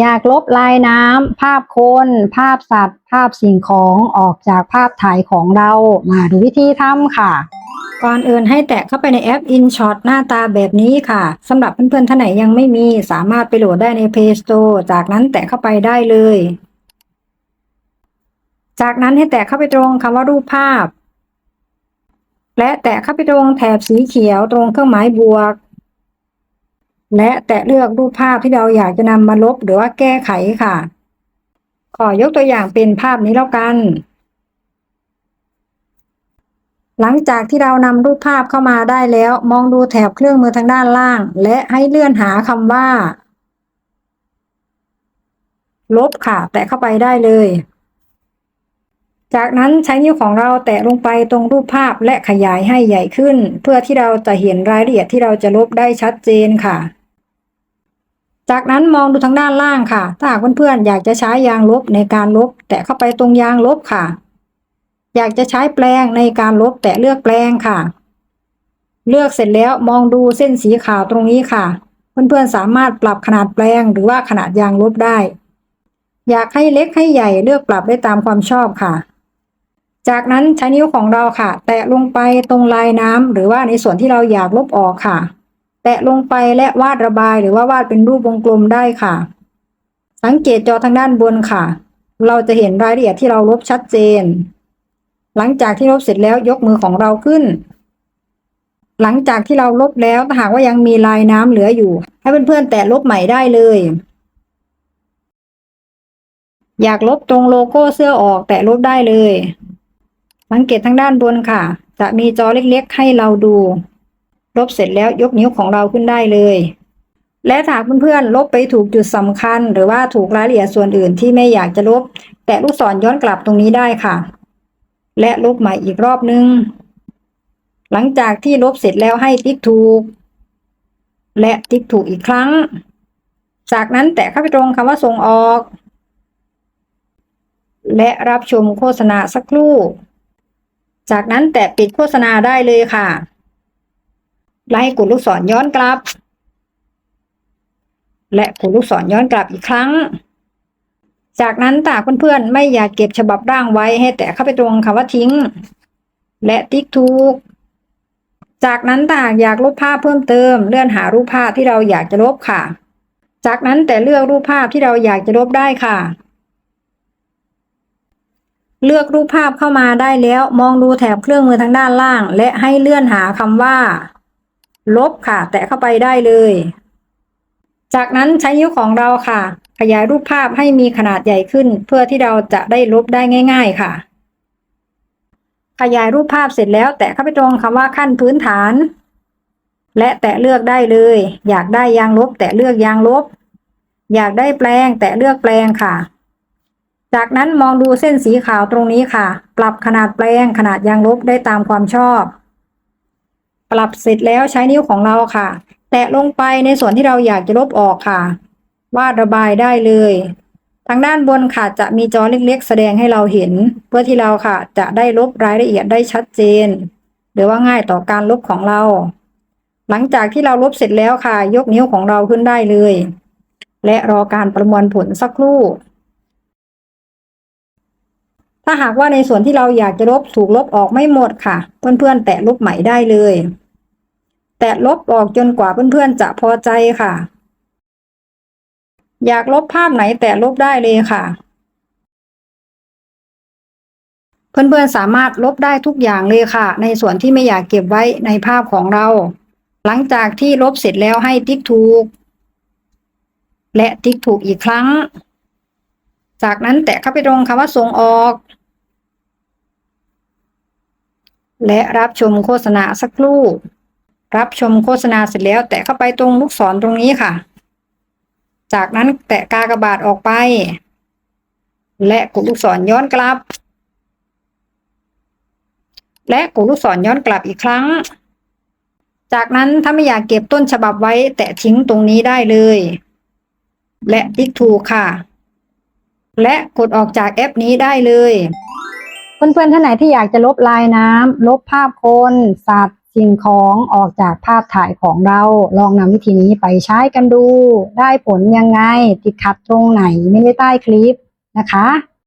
อยากลบลายน้ำภาพคน ภาพสัตว์ ภาพสิ่งของออกจากภาพถ่ายของเรา มาดูวิธีทำค่ะ ก่อนอื่นให้แตะเข้าไปในแอป InShot หน้าตาแบบนี้ค่ะสำหรับเพื่อนๆท่านไหนยังไม่มีสามารถไปโหลดได้ใน Play Store จากนั้นแตะเข้าไปได้เลย จากนั้นให้แตะเข้าไปตรงคำว่ารูปภาพ และแตะเข้าไปตรงแถบสีเขียวตรงเครื่องหมายบวก และแตะเลือกรูปภาพที่เราอยากจะนำมาลบหรือว่าแก้ไขค่ะ ขอยกตัวอย่างเป็นภาพนี้แล้วกัน หลังจากที่เรานำรูปภาพเข้ามาได้แล้ว มองดูแถบเครื่องมือทางด้านล่าง และให้เลื่อนหาคำว่า ลบค่ะ แตะเข้าไปได้เลย จากนั้นใช้นิ้วของเราแตะลงไปตรงรูปภาพและขยายให้ใหญ่ขึ้น เพื่อที่เราจะเห็นรายละเอียดที่เราจะลบได้ชัดเจนค่ะ จากนั้นมองดูทางด้านล่างค่ะ ถ้าหากเพื่อนๆอยากจะใช้ยางลบในการลบ แตะเข้าไปตรงยางลบค่ะ อยากจะใช้แปลงในการลบแตะเลือกแปลงค่ะ เลือกเสร็จแล้วมองดูเส้นสีขาวตรงนี้ค่ะ เพื่อนๆสามารถปรับขนาดแปลงหรือว่าขนาดยางลบได้ อยากให้เล็กให้ใหญ่เลือกปรับได้ตามความชอบค่ะ จากนั้นใช้นิ้วของเราค่ะ แตะลงไปตรงลายน้ำหรือว่าในส่วนที่เราอยากลบออกค่ะ แตะลงไปและวาดระบายหรือว่าวาดเป็นรูปวงกลมได้ค่ะ สังเกตจอทางด้านบนค่ะ เราจะเห็นรายละเอียดที่เราลบชัดเจน หลังจากที่ลบเสร็จแล้วยกมือของเราขึ้น หลังจากที่เราลบแล้วถ้าหากว่ายังมีลายน้ำเหลืออยู่ ให้เพื่อนๆแตะลบใหม่ได้เลยอยากลบตรงโลโก้เสื้อออกแตะลบได้เลย สังเกตทางด้านบนค่ะ จะมีจอเล็กๆ ให้เราดู ลบเสร็จแล้วยกนิ้วของเราขึ้นได้เลย และถ้าเพื่อนๆลบไปถูกจุดสำคัญ หรือว่าถูกรายละเอียดส่วนอื่นที่ไม่อยากจะลบ แตะลูกศรย้อนกลับตรงนี้ได้ค่ะ และลบใหม่อีกรอบนึง หลังจากที่ลบเสร็จแล้วให้ติ๊กถูก และติ๊กถูกอีกครั้ง จากนั้นแตะเข้าไปตรงคำว่าส่งออก และรับชมโฆษณาสักครู่ จากนั้นแตะปิดโฆษณาได้เลยค่ะ ไล่กดลูกศรย้อนกลับ และกดลูกศรย้อนกลับอีกครั้ง จากนั้นถ้าเพื่อนๆไม่อยากเก็บฉบับร่างไว้ให้แตะเข้าไปตรงคำว่าทิ้ง และติ๊กถูก จากนั้นถ้าหากอยากลบภาพเพิ่มเติม เลื่อนหารูปภาพที่เราอยากจะลบค่ะ จากนั้นแต่เลือกรูปภาพที่เราอยากจะลบได้ค่ะ เลือกรูปภาพเข้ามาได้แล้ว มองดูแถบเครื่องมือทางด้านล่าง และให้เลื่อนหาคำว่า ลบค่ะ แตะเข้าไปได้เลย จากนั้นใช้นิ้วของเราค่ะ ขยายรูปภาพให้มีขนาดใหญ่ขึ้น เพื่อที่เราจะได้ลบได้ง่าย ๆ ค่ะ ขยายรูปภาพเสร็จแล้ว แตะเข้าไปตรงคำว่าขั้นพื้นฐาน และแตะเลือกได้เลย อยากได้ยางลบ แตะเลือกยางลบ อยากได้แปลง แตะเลือกแปลงค่ะ จากนั้นมองดูเส้นสีขาวตรงนี้ค่ะ ปรับขนาดแปลงขนาดยางลบได้ตามความชอบ ปรับเสร็จแล้วใช้นิ้วของเราค่ะ แตะลงไปในส่วนที่เราอยากจะลบออกค่ะ วาดระบายได้เลย ทางด้านบนค่ะจะมีจอเล็กๆ แสดงให้เราเห็น เพื่อที่เราค่ะ จะได้ลบรายละเอียดได้ชัดเจน หรือว่าง่ายต่อการลบของเรา หลังจากที่เราลบเสร็จแล้วค่ะ ยกนิ้วของเราขึ้นได้เลย และรอการประมวลผลสักครู่ ถ้าหากว่าในส่วนที่เราอยากจะลบถูกลบออกไม่หมดค่ะ เพื่อนๆ แตะลบใหม่ได้เลย แตะลบออกจนกว่าเพื่อนๆ จะพอใจค่ะ อยากลบภาพไหนแตะลบได้เลยค่ะ เพื่อนๆ สามารถลบได้ทุกอย่างเลยค่ะ ในส่วนที่ไม่อยากเก็บไว้ในภาพของเรา หลังจากที่ลบเสร็จแล้วให้ติ๊กถูก และติ๊กถูกอีกครั้ง จากนั้นแตะเข้าไปตรงคำว่าส่งออก และรับชมโฆษณาสักครู่ รับชมโฆษณาเสร็จแล้ว แตะเข้าไปตรงลูกศรตรงนี้ค่ะ จากนั้นแตะกากบาทออกไป และกดลูกศรย้อนกลับ และกดลูกศรย้อนกลับอีกครั้ง จากนั้นถ้าไม่อยากเก็บต้นฉบับไว้ แตะทิ้งตรงนี้ได้เลย และติ๊กถูกค่ะ และกดออกจากแอปนี้ได้เลย เพื่อนๆท่านไหนที่อยากจะลบลายน้ำลบภาพคนสัตว์สิ่งของออกจากภาพถ่ายของเรา ลองนำวิธีนี้ไปใช้กันดู ได้ผลยังไง ติดขัดตรงไหนไม่ได้ใต้คลิปนะคะ